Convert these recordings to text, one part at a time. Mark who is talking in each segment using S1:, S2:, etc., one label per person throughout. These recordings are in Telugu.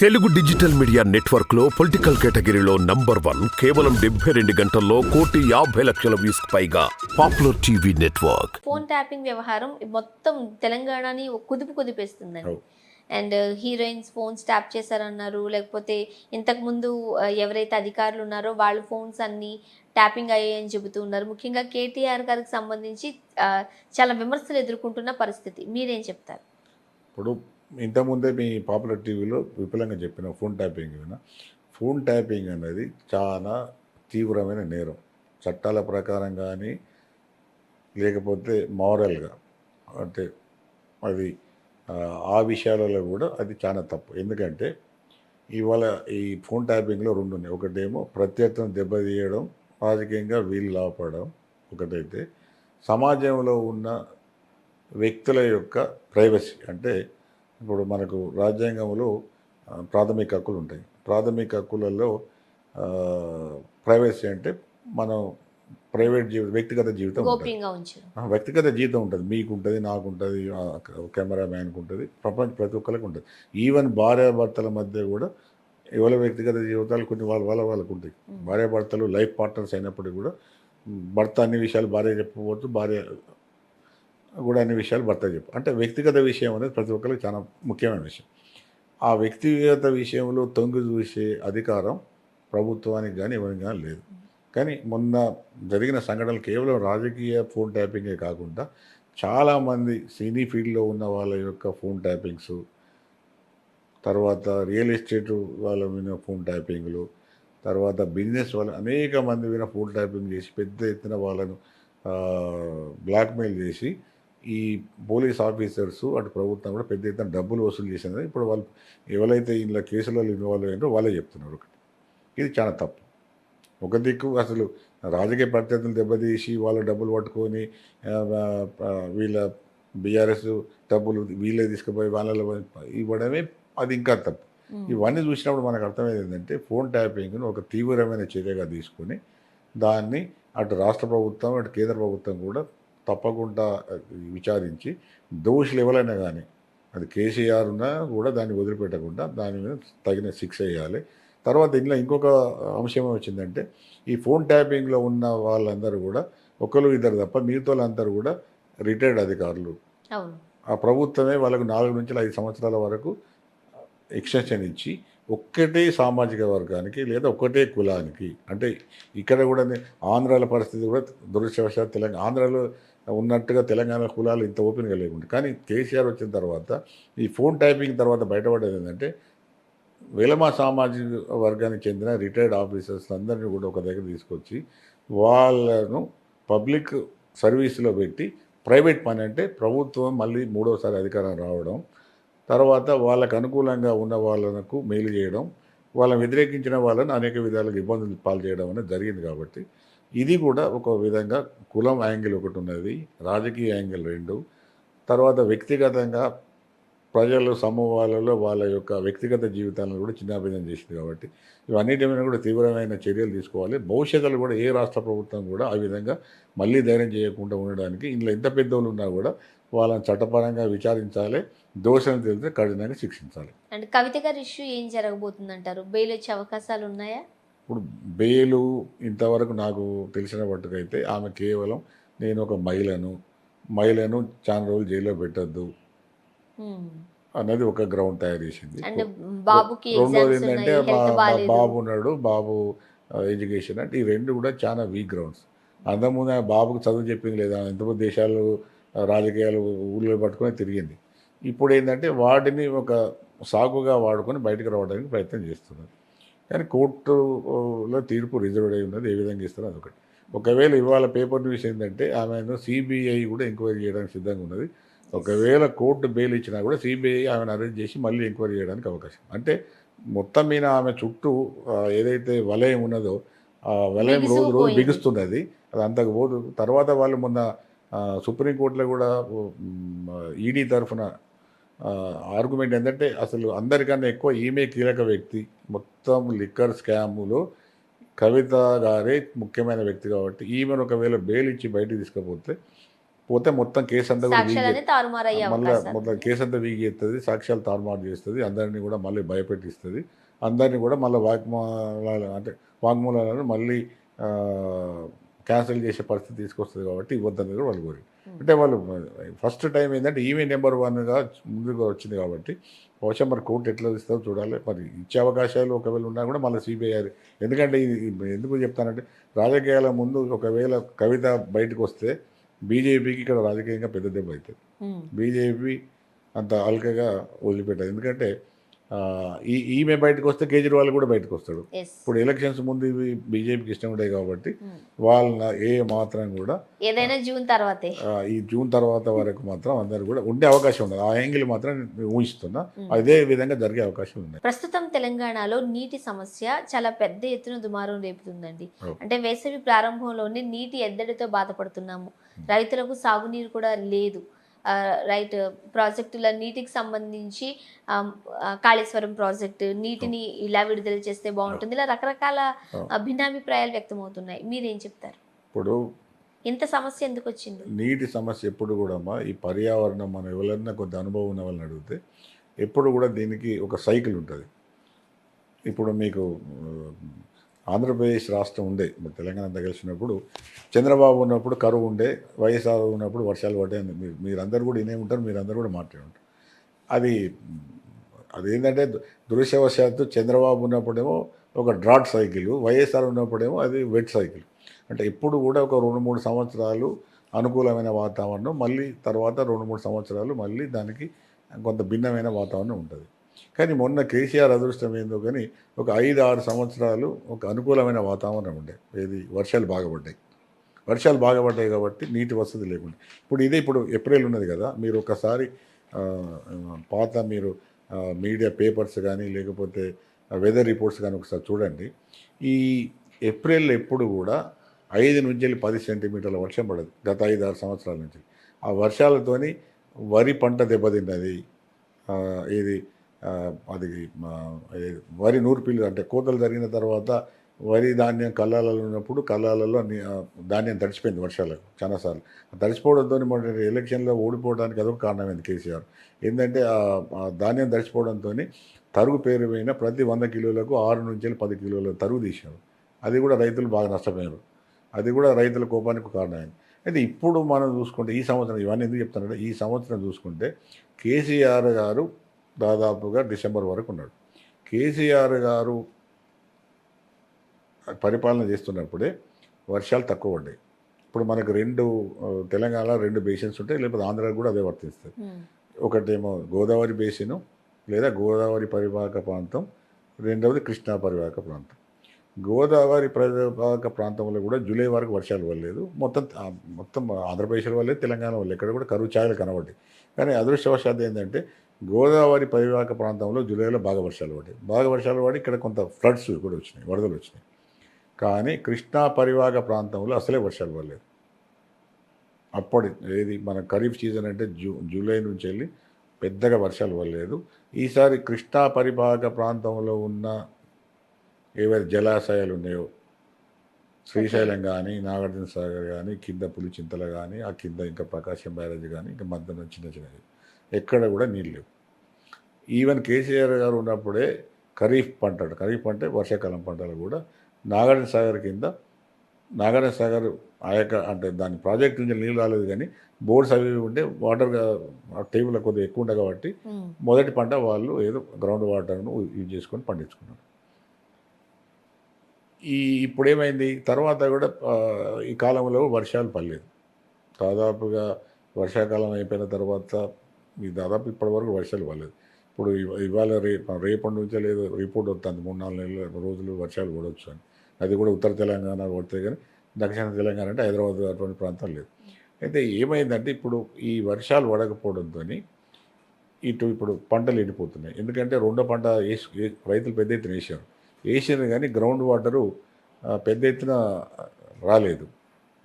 S1: తెలుగు డిజిటల్ మీడియా నెట్వర్క్లో పొలిటికల్ కేటగిరీలో నంబర్ వన్ కేవలం డెబ్బై రెండు గంటల్లో కోటి యాభై లక్షల వ్యూస్ పైగా popular TV network.
S2: Phone tapping వ్యవహారం మొత్తం తెలంగాణని కుదుపు కుదిపేస్తుందండి. అండ్ హీరోయిన్స్ ఫోన్స్ ట్యాప్ చేశారన్నారు లేకపోతే ఇంతకుముందు ఆ, ఎవరైతే అధికారులు ఉన్నారో వాళ్ళ ఫోన్స్ అన్ని ట్యాపింగ్ అయ్యాయని చెబుతూ ఉన్నారు. ముఖ్యంగా కేటీఆర్ గారికి సంబంధించి ఆ, చాలా విమర్శలు ఎదుర్కొంటున్న పరిస్థితి. మీరేం చెప్తారు?
S3: ఇప్పుడు ఇంతకుముందే మీ పాపులర్ టీవీలో విపులంగా చెప్పిన ఫోన్ ట్యాపింగ్ ఫోన్ ట్యాపింగ్ అనేది చాలా తీవ్రమైన నేరం. చట్టాల ప్రకారం కానీ లేకపోతే మారల్గా. అంటే అది ఆ, ఆ విషయాలలో కూడా అది చాలా తప్పు. ఎందుకంటే ఇవాళ ఈ ఫోన్ ట్యాపింగ్లో రెండు ఉన్నాయి. ఒకటేమో ప్రత్యర్థం దెబ్బతీయడం రాజకీయంగా వీలు లాపడం ఒకటైతే సమాజంలో ఉన్న వ్యక్తుల యొక్క ప్రైవసీ. అంటే ఇప్పుడు మనకు రాజ్యాంగంలో ప్రాథమిక హక్కులు ఉంటాయి. ప్రాథమిక హక్కులలో ప్రైవసీ అంటే మనం ప్రైవేట్ జీవితం వ్యక్తిగత జీవితం వ్యక్తిగత జీవితం ఉంటుంది. మీకు ఉంటుంది నాకు ఉంటుంది కెమెరా మ్యాన్కి ఉంటుంది ప్రపంచ ప్రతి ఒక్కరికి ఉంటుంది. ఈవెన్ భార్యాభర్తల మధ్య కూడా ఎవరి వ్యక్తిగత జీవితాలు కొన్ని వాళ్ళ వాళ్ళ వాళ్ళకు ఉంటాయి భార్యాభర్తలు లైఫ్ పార్ట్నర్స్ అయినప్పటికీ కూడా భర్త అన్ని విషయాలు భార్య చెప్పవచ్చు భార్య కూడా అన్ని విషయాలు భర్త చెప్పు. అంటే వ్యక్తిగత విషయం అనేది ప్రతి ఒక్కరికి చాలా ముఖ్యమైన విషయం. ఆ వ్యక్తిగత విషయంలో తొంగి చూసే అధికారం ప్రభుత్వానికి కానీ ఎవరికి కానీ లేదు. కానీ మొన్న జరిగిన సంఘటనలు కేవలం రాజకీయ ఫోన్ ట్యాపింగే కాకుండా చాలామంది సినీ ఫీల్డ్లో ఉన్న వాళ్ళ యొక్క ఫోన్ ట్యాపింగ్స్ తర్వాత రియల్ ఎస్టేట్ వాళ్ళ మీద ఫోన్ ట్యాపింగ్లు తర్వాత బిజినెస్ వాళ్ళు అనేక మంది మీద ఫోన్ ట్యాపింగ్ చేసి పెద్ద ఎత్తున వాళ్ళను బ్లాక్మెయిల్ చేసి ఈ పోలీస్ ఆఫీసర్స్ అటు ప్రభుత్వం కూడా పెద్ద ఎత్తున డబ్బులు వసూలు చేసినది ఇప్పుడు వాళ్ళు ఎవరైతే ఇలా కేసులలో ఇన్వాల్వ్ అయ్యారో వాళ్ళే చెప్తున్నారు ఒకటి. ఇది చాలా తప్పు. ఒక దిక్కు అసలు రాజకీయ ప్రత్యర్థులు దెబ్బతీసి వాళ్ళ డబ్బులు పట్టుకొని వీళ్ళ బీఆర్ఎస్ డబ్బులు వీళ్ళే తీసుకుపోయి వాళ్ళలో ఇవ్వడమే అది ఇంకా తప్పు. ఇవన్నీ చూసినప్పుడు మనకు అర్థమయ్యేది ఏంటంటే ఫోన్ ట్యాపింగ్ను ఒక తీవ్రమైన చర్యగా తీసుకొని దాన్ని అటు రాష్ట్ర ప్రభుత్వం అటు కేంద్ర ప్రభుత్వం కూడా తప్పకుండా విచారించి దోషులు ఎవరైనా కానీ అది కేసీఆర్ ఉన్నా కూడా దాన్ని వదిలిపెట్టకుండా దాని మీద తగిన శిక్ష వేయాలి. తర్వాత ఇందులో ఇంకొక అంశం వచ్చిందంటే ఈ ఫోన్ ట్యాపింగ్లో ఉన్న వాళ్ళందరూ కూడా ఒకరు ఇద్దరు తప్ప మిగతా వాళ్ళందరూ కూడా రిటైర్డ్ అధికారులు. ఆ ప్రభుత్వమే వాళ్ళకు నాలుగు నుంచి ఐదు సంవత్సరాల వరకు ఎక్స్టెన్షన్ ఇచ్చి ఒక్కటే సామాజిక వర్గానికి లేదా ఒక్కటే కులానికి అంటే ఇక్కడ కూడా ఆంధ్రాల పరిస్థితి కూడా దురదృష్టవశాత్తు తెలంగాణ ఆంధ్రాలో ఉన్నట్టుగా తెలంగాణ కులాలు ఇంత ఓపెన్గా లేకుండా. కానీ కేసీఆర్ వచ్చిన తర్వాత ఈ ఫోన్ టైపింగ్ తర్వాత బయటపడేది ఏంటంటే వేలమా సామాజిక వర్గానికి చెందిన రిటైర్డ్ ఆఫీసర్స్ అందరినీ కూడా ఒక దగ్గర తీసుకొచ్చి వాళ్ళను పబ్లిక్ సర్వీస్లో పెట్టి ప్రైవేట్ పని అంటే ప్రభుత్వం మళ్ళీ మూడోసారి అధికారం రావడం తర్వాత వాళ్ళకు అనుకూలంగా ఉన్న వాళ్ళకు మేలు చేయడం వాళ్ళని వ్యతిరేకించిన వాళ్ళని అనేక విధాలుగా ఇబ్బందులు పాలు చేయడం అనేది జరిగింది కాబట్టి ఇది కూడా ఒక విధంగా కులం యాంగిల్ ఒకటి ఉన్నది రాజకీయ యాంగిల్ రెండు. తర్వాత వ్యక్తిగతంగా ప్రజలు సమూహాలలో వాళ్ళ యొక్క వ్యక్తిగత జీవితాలను కూడా చిన్నాభిన్నం చేసింది కాబట్టి ఇవన్నిటి మీద కూడా తీవ్రమైన చర్యలు తీసుకోవాలి. భవిష్యత్తులో కూడా ఏ రాష్ట్ర ప్రభుత్వం కూడా ఆ విధంగా మళ్ళీ ధైర్యం చేయకుండా ఉండడానికి ఇందులో ఎంత పెద్దోళ్ళు ఉన్నా కూడా వాళ్ళని చట్టపరంగా విచారించాలి దోషం తెలిస్తే కఠినంగా శిక్షించాలి.
S2: అండ్ కవిత గారి ఇష్యూ ఏం జరగబోతుందంటారు? బెయిల్ వచ్చే అవకాశాలు ఉన్నాయా?
S3: ఇప్పుడు బెయిలు ఇంతవరకు నాకు తెలిసిన మట్టుకైతే ఆమె కేవలం నేను ఒక మహిళను మహిళను చాలా రోజులు జైల్లో పెట్టద్దు. అన్నది ఒక గ్రౌండ్ తయారు చేసింది. రెండోది ఏంటంటే బాబు ఉన్నాడు బాబు ఎడ్యుకేషన్ అంటే ఈ రెండు కూడా చాలా వీక్ గ్రౌండ్స్ అంతకుముందు ఆ బాబుకు చదువు చెప్పింది లేదా? ఎంతమంది దేశాలు రాజకీయాలు ఊళ్ళో పట్టుకొని తిరిగింది. ఇప్పుడు ఏంటంటే వాటిని ఒక సాగుగా వాడుకొని బయటకు రావడానికి ప్రయత్నం చేస్తున్నారు. కానీ కోర్టులో తీర్పు రిజర్వ్డ్ అయి ఉన్నది ఏ విధంగా ఇస్తారో అదొకటి ఒకవేళ ఇవాళ పేపర్ న్యూస్ ఏంటంటే ఆమెను సిబిఐ కూడా ఎంక్వైరీ చేయడానికి సిద్ధంగా ఉన్నది. ఒకవేళ కోర్టు బెయిల్ ఇచ్చినా కూడా సిబిఐ ఆమెను అరెస్ట్ చేసి మళ్ళీ ఎంక్వైరీ చేయడానికి అవకాశం. అంటే మొత్తం మీద ఆమె చుట్టూ ఏదైతే వలయం ఉన్నదో ఆ వలయం రోజు రోజు. బిగుస్తున్నది. అది అంతకు పోదు. తర్వాత వాళ్ళు మొన్న సుప్రీంకోర్టులో కూడా ఈడీ తరఫున ఆర్గ్యుమెంట్ ఏంటంటే అసలు అందరికన్నా ఎక్కువ ఈమె కీలక వ్యక్తి. మొత్తం లిక్కర్ స్కాములో కవిత గారే ముఖ్యమైన వ్యక్తి కాబట్టి ఈమెను ఒకవేళ బెయిల్ ఇచ్చి బయటికి తీసుకపోతే పోతే మొత్తం కేసు అంతా కూడా మళ్ళీ మొత్తం కేసు అంతా వీగేస్తుంది సాక్ష్యాలు తారుమారు చేస్తుంది అందరినీ కూడా మళ్ళీ భయపెట్టిస్తుంది. అందరినీ కూడా మళ్ళీ వాగ్మూలాలు అంటే వాగ్మూలాలను మళ్ళీ క్యాన్సిల్ చేసే పరిస్థితి తీసుకొస్తుంది కాబట్టి ఇవ్వద్దని కూడా వాళ్ళు కోరి అంటే వాళ్ళు ఫస్ట్ టైం ఏంటంటే ఈవీ నెంబర్ వన్గా ముందుగా వచ్చింది కాబట్టి బహుశా మరి కోర్టు ఎట్లా ఇస్తుందో చూడాలి. మరి ఇచ్చే అవకాశాలు ఒకవేళ ఉన్నా కూడా మళ్ళీ సిబిఐ ఎందుకంటే ఇది ఎందుకు చెప్తానంటే రాజకీయాల ముందు ఒకవేళ కవిత బయటకు వస్తే బీజేపీకి ఇక్కడ రాజకీయంగా పెద్ద దెబ్బ అవుతుంది. బీజేపీ అంత అల్కగా వదిలిపెట్టదు. ఎందుకంటే ఈ ఈమె బయటకు వస్తే కేజ్రీవాల్ కూడా బయటకు వస్తాడు. ఇప్పుడు ఎలక్షన్స్ ముందు ఇవి బీజేపీకి ఇష్టం ఉంటాయి కాబట్టి
S2: ఉమ్.
S3: వాళ్ళ ఏ మాత్రం కూడా
S2: ఏదైనా జూన్ తర్వాతే.
S3: ఈ జూన్ తర్వాత వరకు మాత్రం అందరు కూడా ఉండే అవకాశం ఉండదు ఆ యాంగిల్ మాత్రం నేను ఊహిస్తున్నా. అదే విధంగా జరిగే అవకాశం ఉన్నాయి
S2: ప్రస్తుతం తెలంగాణలో నీటి సమస్య చాలా పెద్ద ఎత్తున దుమారం రేపుతుందండి. అంటే వేసవి ప్రారంభంలోనే నీటి ఎద్దడితో బాధపడుతున్నాము. రైతులకు సాగునీరు కూడా లేదు. రైట్ ప్రాజెక్టుల నీటికి సంబంధించి కాళేశ్వరం ప్రాజెక్టు నీటిని ఇలా విడుదల చేస్తే బాగుంటుంది. ఇలా రకరకాల భిన్నాభిప్రాయాలు వ్యక్తమవుతున్నాయి. మీరేం చెప్తారు?
S3: ఇప్పుడు
S2: ఇంత సమస్య ఎందుకు వచ్చింది?
S3: నీటి సమస్య ఎప్పుడు కూడా అమ్మా ఈ పర్యావరణం మనం ఎవరైనా కొంత అనుభవం ఉన్న వాళ్ళని అడిగితే ఎప్పుడు కూడా దీనికి ఒక సైకిల్ ఉంటుంది. ఇప్పుడు మీకు ఆంధ్రప్రదేశ్ రాష్ట్రం ఉండే మరి తెలంగాణ అంతా కలిసినప్పుడు చంద్రబాబు ఉన్నప్పుడు కరువు ఉండే వైఎస్ఆర్ ఉన్నప్పుడు వర్షాలు పడ్డాయి మీరు మీరందరూ కూడా ఇనే ఉంటారు మీరందరూ కూడా మాట్లాడి ఉంటారు. అది అదేంటంటే దు- దురదృష్టవశాత్తు చంద్రబాబు ఉన్నప్పుడేమో ఒక డ్రాట్ సైకిల్ వైఎస్ఆర్ ఉన్నప్పుడేమో అది వెట్ సైకిల్. అంటే ఇప్పుడు కూడా ఒక రెండు మూడు సంవత్సరాలు అనుకూలమైన వాతావరణం మళ్ళీ తర్వాత రెండు మూడు సంవత్సరాలు మళ్ళీ దానికి కొంత భిన్నమైన వాతావరణం ఉంటుంది. కానీ మొన్న కేసీఆర్ అదృష్టం ఏందో కానీ ఒక ఐదు ఆరు సంవత్సరాలు ఒక అనుకూలమైన వాతావరణం ఉండే. ఏది? వర్షాలు బాగా పడ్డాయి. వర్షాలు బాగా పడ్డాయి కాబట్టి నీటి వసతి లేకుండా. ఇప్పుడు ఇదే ఇప్పుడు ఏప్రిల్ ఉన్నది కదా మీరు ఒకసారి పాత మీరు మీడియా పేపర్స్ కానీ లేకపోతే వెదర్ రిపోర్ట్స్ కానీ ఒకసారి చూడండి. ఈ ఏప్రిల్ ఎప్పుడు కూడా ఐదు నుంచి పది సెంటీమీటర్ల వర్షం పడదు గత ఐదు ఆరు సంవత్సరాల నుంచి. ఆ వర్షాలతోని వరి పంట దెబ్బతిన్నది. ఇది అది వరి నూర్పిల్లు అంటే కోతలు జరిగిన తర్వాత వరి ధాన్యం కళ్ళాలలో ఉన్నప్పుడు కళ్ళాలలో ధాన్యం తడిచిపోయింది వర్షాలకు చాలాసార్లు తడిచిపోవడంతో మన ఎలక్షన్లో ఓడిపోవడానికి అదొక కారణమైంది కేసీఆర్. ఏంటంటే ఆ ధాన్యం తడిచిపోవడంతో తరుగు పేరు పోయిన ప్రతి వంద కిలోలకు ఆరు నుంచి పది కిలోల తరుగు తీశారు. అది కూడా రైతులు బాగా నష్టపోయారు. అది కూడా రైతుల కోపానికి కారణమైంది. అయితే ఇప్పుడు మనం చూసుకుంటే ఈ సంవత్సరం ఇవన్నీ ఎందుకు చెప్తానంటే ఈ సంవత్సరం చూసుకుంటే కేసీఆర్ గారు దాదాపుగా డిసెంబర్ వరకు ఉన్నాడు. కేసీఆర్ గారు పరిపాలన చేస్తున్నప్పుడే వర్షాలు తక్కువ పడ్డాయి. ఇప్పుడు మనకు రెండు తెలంగాణ రెండు బేసిన్స్ ఉంటాయి లేకపోతే ఆంధ్రాకి కూడా అదే వర్తిస్తుంది. ఒకటేమో గోదావరి బేసిను లేదా గోదావరి పరివాహక ప్రాంతం రెండవది కృష్ణా పరివాహక ప్రాంతం. గోదావరి పరివాహక ప్రాంతంలో కూడా జూలై వరకు వర్షాలు పడలేదు. మొత్తం మొత్తం ఆంధ్రప్రదేశ్ వల్లే తెలంగాణ వల్ల ఎక్కడ కూడా కరువు ఛాయలు కనబడ్డాయి. కానీ అదృష్టవశాత్తు ఏంటంటే గోదావరి పరివాహక ప్రాంతంలో జూలైలో బాగా వర్షాలు పడ్డాయి. బాగా వర్షాలు పడి ఇక్కడ కొంత ఫ్లడ్స్ కూడా వచ్చినాయి వరదలు వచ్చినాయి. కానీ కృష్ణా పరివాహక ప్రాంతంలో అసలే వర్షాలు పడలేదు. అప్పటి ఏది మన ఖరీఫ్ సీజన్ అంటే జూ జూలై నుంచి వెళ్ళి పెద్దగా వర్షాలు పడలేదు. ఈసారి కృష్ణా పరిభాగ ప్రాంతంలో ఉన్న ఏవైతే జలాశయాలు ఉన్నాయో శ్రీశైలం కానీ నాగార్జున సాగర్ కానీ కింద పులిచింతల కానీ ఆ కింద ఇంకా ప్రకాశం బ్యారేజ్ కానీ ఇంకా మధ్యన చిన్న చిన్నవి ఎక్కడ కూడా నీళ్ళు లేవు. ఈవెన్ కేసీఆర్ గారు ఉన్నప్పుడే ఖరీఫ్ పంట ఖరీఫ్ అంటే వర్షాకాలం పంటలు కూడా నాగార్జున సాగర్ కింద నాగార్జున సాగర్ ఆ యొక్క అంటే దాని ప్రాజెక్ట్ నుంచి నీళ్ళు రాలేదు కానీ బోర్డ్స్ అవి ఉంటే వాటర్ టేబుల్ కొద్దిగా ఎక్కువ ఉంటుంది కాబట్టి. మొదటి పంట వాళ్ళు ఏదో గ్రౌండ్ వాటర్ను యూజ్ చేసుకొని పండించుకున్నారు. ఈ ఇప్పుడు ఏమైంది? తర్వాత కూడా ఈ కాలంలో వర్షాలు పడలేదు. దాదాపుగా వర్షాకాలం అయిపోయిన తర్వాత ఈ దాదాపు ఇప్పటి వరకు వర్షాలు పడలేదు. ఇప్పుడు ఇవ- ఇవాళ రేపు రేపటి నుంచే లేదు రిపోర్ట్ వస్తుంది. మూడు నాలుగు నెలలు రోజులు వర్షాలు పడవచ్చు అని. అది కూడా ఉత్తర తెలంగాణ పడితే కానీ దక్షిణ తెలంగాణ అంటే హైదరాబాద్ అటువంటి ప్రాంతం లేదు. అయితే ఏమైందంటే ఇప్పుడు ఈ వర్షాలు పడకపోవడంతో ఇటు ఇప్పుడు పంటలు ఎండిపోతున్నాయి. ఎందుకంటే రెండో పంట వేసి రైతులు పెద్ద ఎత్తున వేసారు వేసారు కానీ గ్రౌండ్ వాటరు పెద్ద ఎత్తున రాలేదు.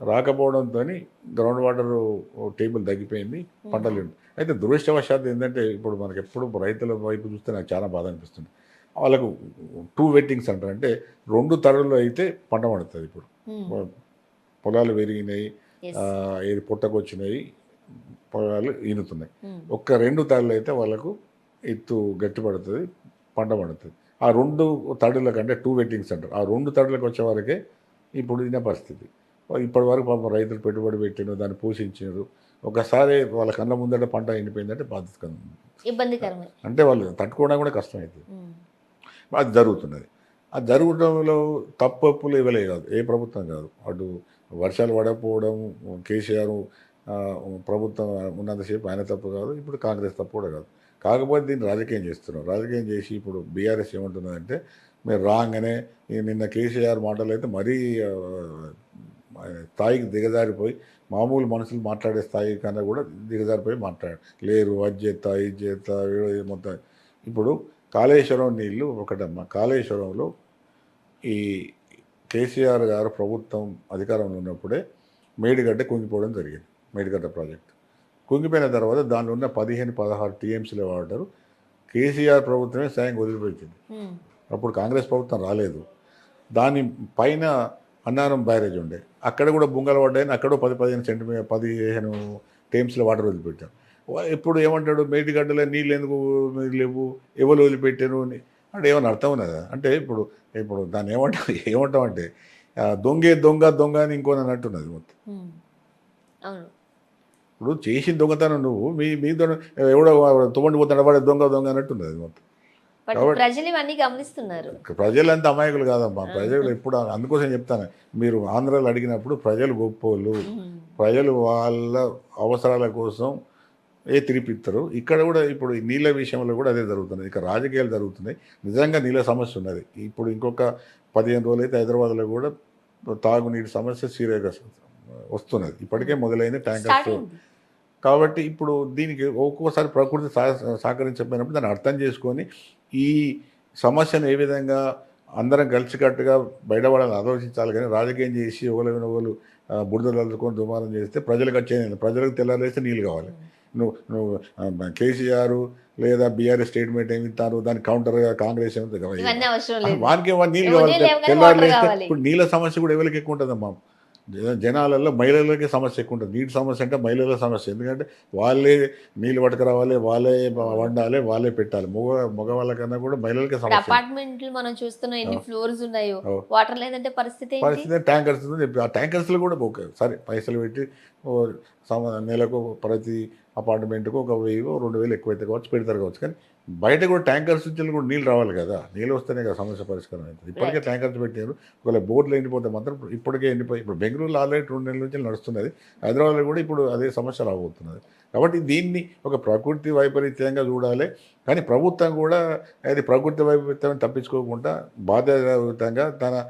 S3: రాకపోవడంతో గ్రౌండ్ వాటర్ టేబుల్ తగ్గిపోయింది పంటలు అయితే దురదృష్టవశాత్తు ఏంటంటే ఇప్పుడు మనకి ఎప్పుడు రైతుల వైపు చూస్తే నాకు చాలా బాధ అనిపిస్తుంది. వాళ్ళకు టూ వెట్టింగ్స్ అంటారు. అంటే రెండు తరులు అయితే పంట పండుతుంది ఇప్పుడు. పొలాలు పెరిగినాయి. ఏది పుట్టకొచ్చినాయి పొలాలు ఈనుతున్నాయి. ఒక్క రెండు తడులు అయితే వాళ్ళకు ఎత్తు గట్టి పడుతుంది పంట పడుతుంది. ఆ రెండు తడుల కంటే టూ వెట్టింగ్స్ అంటారు. ఆ రెండు తడులకు వచ్చే వరకే ఇప్పుడు ఇదే పరిస్థితి. ఇప్పటి వరకు పాపం రైతులు పెట్టుబడి పెట్టిన దాన్ని పోషించారు ఒకసారి వాళ్ళ కళ్ళ ముందట పంట ఎండిపోయిందంటే బాధ్యత
S2: ఇబ్బందికరమే.
S3: అంటే వాళ్ళు తట్టుకోవడం కూడా కష్టమవుతుంది
S2: ఉమ్.
S3: అది జరుగుతున్నది. ఆ జరగడంలో తప్పులు ఇవ్వలే కాదు ఏ ప్రభుత్వం కాదు. అటు వర్షాలు పడకపోవడం కేసీఆర్ ప్రభుత్వం ఉన్నంతసేపు ఆయన తప్పు కాదు ఇప్పుడు కాంగ్రెస్ తప్పు కూడా కాదు. కాకపోతే దీన్ని రాజకీయం చేస్తున్నారు. రాజకీయం చేసి ఇప్పుడు బీఆర్ఎస్ ఏమంటున్నదంటే మీరు రాగానే నిన్న కేసీఆర్ మాటలు అయితే మరీ స్థాయికి దిగజారిపోయి మామూలు మనుషులు మాట్లాడే స్థాయి కన్నా కూడా దిగజారిపోయి మాట్లాడారు. లేరు అది చేస్తా ఇది చేస్తా వీడు మొత్తం. ఇప్పుడు కాళేశ్వరం నీళ్ళు ఒకటమ్మా. కాళేశ్వరంలో ఈ కేసీఆర్ గారు ప్రభుత్వం అధికారంలో ఉన్నప్పుడే మేడిగడ్డ కుంగిపోవడం జరిగింది. మేడిగడ్డ ప్రాజెక్ట్. కుంగిపోయిన తర్వాత దానిలో ఉన్న పదిహేను పదహారు టీఎంసీల వాటర్ కేసీఆర్ ప్రభుత్వమే సాయం వదిలిపెట్టింది. అప్పుడు కాంగ్రెస్ ప్రభుత్వం రాలేదు. దాని పైన అన్నారం బ్యారేజ్ ఉండే. అక్కడ కూడా బుంగలు పడ్డాయని అక్కడ పది పదిహేను సెంటీమీటర్ పదిహేను టీమ్స్లో వాటర్ వదిలిపెట్టాం ఇప్పుడు ఏమంటాడు? మేటిగడ్డలో నీళ్ళు ఎందుకు లేవు? ఎవరు వదిలిపెట్టారు? అని. అంటే ఏమన్నా అర్థం ఉన్నదా? అంటే ఇప్పుడు ఇప్పుడు దాన్ని ఏమంటాం ఏమంటాం అంటే దొంగే దొంగ దొంగ అని ఇంకో అన్నట్టున్నది మొత్తం. ఇప్పుడు చేసిన దొంగతనం నువ్వు మీ మీ దొంగ ఎవడో తుమ్మండి పోతాడు వాడే దొంగ దొంగ అన్నట్టున్నది మొత్తం.
S2: ప్రజలు ఇవన్నీ గమనిస్తున్నారు.
S3: ప్రజలంతా అమాయకులు కాదమ్మా. ప్రజలు ఎప్పుడు అందుకోసం చెప్తాను. మీరు ఆంధ్రాలో అడిగినప్పుడు ప్రజలు గొప్పోళ్ళు. ప్రజలు వాళ్ళ అవసరాల కోసం ఏ తిరిపిస్తారు ఇక్కడ కూడా ఇప్పుడు ఈ నీళ్ళ విషయంలో కూడా అదే జరుగుతుంది ఇక రాజకీయాలు జరుగుతున్నాయి. నిజంగా నీళ్ళ సమస్య ఉన్నది. ఇప్పుడు ఇంకొక పదిహేను రోజులు అయితే హైదరాబాద్లో కూడా తాగునీటి సమస్య సీరియస్గా వస్తున్నది. ఇప్పటికే మొదలైంది
S2: స్టార్ట్
S3: ట్యాంకర్స్ కాబట్టి ఇప్పుడు దీనికి ఒక్కోసారి ప్రకృతి సహ సహకరించకపోయినప్పుడు దాన్ని అర్థం చేసుకొని ఈ సమస్యను ఏ విధంగా అందరం కలిసికట్టుగా బయటపడాలని ఆలోచించాలి కానీ రాజకీయం చేసి ఒకరు ఒకరు బురద తలుచుకొని దుమారం చేస్తే ప్రజలకు వచ్చేది ప్రజలకు తెల్లారేస్తే నీళ్ళు కావాలి. నువ్వు నువ్వు కేసీఆర్ లేదా బీఆర్ఎస్ స్టేట్మెంట్ ఏమి ఇస్తారు దానికి కౌంటర్గా కాంగ్రెస్ ఏమి వానికి నీళ్ళు కావాలి? తెల్లారు. ఇప్పుడు నీళ్ళ సమస్య కూడా ఎవరికి ఎక్కువ ఉంటుందమ్మా? జనాలలో మహిళలకి సమస్య ఎక్కువ ఉంటుంది. నీటి సమస్య అంటే మహిళల సమస్య. ఎందుకంటే వాళ్ళే నీళ్ళు పట్టుకురావాలి వాళ్ళే వండాలి వాళ్ళే పెట్టాలి. మగ మగవాళ్ళ కన్నా కూడా మహిళలకి సమస్య.
S2: అపార్ట్మెంట్లు మనం చూస్తున్నాం ఎన్ని ఫ్లోర్స్ ఉన్నాయో. వాటర్ లేదంటే పరిస్థితి
S3: పరిస్థితి ట్యాంకర్స్ చెప్పి ఆ ట్యాంకర్స్లో కూడా ఓకే. సరే పైసలు పెట్టి నెలకు ప్రతి అపార్ట్మెంట్కు ఒక వెయ్యి రెండు వేలు ఎక్కువైతే కావచ్చు పెడతారు కావచ్చు. కానీ బయట కూడా ట్యాంకర్స్ నుంచి కూడా నీళ్ళు రావాలి కదా. నీళ్ళు వస్తేనే కదా సమస్య పరిష్కారం అవుతుంది. ఇప్పటికే ట్యాంకర్స్ పెట్టారు ఒకవేళ బోర్డులు ఎండిపోతే మాత్రం ఇప్పటికే ఎండిపోయి ఇప్పుడు బెంగళూరులో ఆల్రెడీ రెండు నెలల నుంచి నడుస్తున్నది. హైదరాబాద్లో కూడా ఇప్పుడు అదే సమస్య రాబోతున్నది. కాబట్టి దీన్ని ఒక ప్రకృతి వైపరీత్యంగా చూడాలి. కానీ ప్రభుత్వం కూడా అది ప్రకృతి వైపరీత్యం తప్పించుకోకుండా బాధ్యతాయుతంగా తన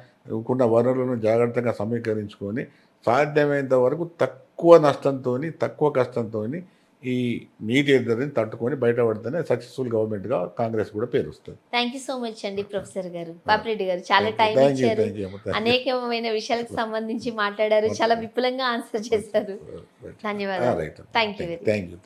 S3: ఉన్న వనరులను జాగ్రత్తగా సమీకరించుకొని సాధ్యమైనంత వరకు తక్కువ నష్టంతో తక్కువ కష్టంతో ఈ నీటి ఎద్దరిని తట్టుకొని బయటపడితేనే సక్సెస్ఫుల్ గవర్నమెంట్గా కాంగ్రెస్ కూడా పేరు వస్తుంది.
S2: థ్యాంక్ యూ సో మచ్ అండి ప్రొఫెసర్ గారు. పాపిరెడ్డి గారు చాలా టైం ఇచ్చారు. అనేకమైన విషయాలకు సంబంధించి మాట్లాడారు. చాలా విపులంగా ఆన్సర్ చేశారు. ధన్యవాదాలు.
S3: Thank you thank you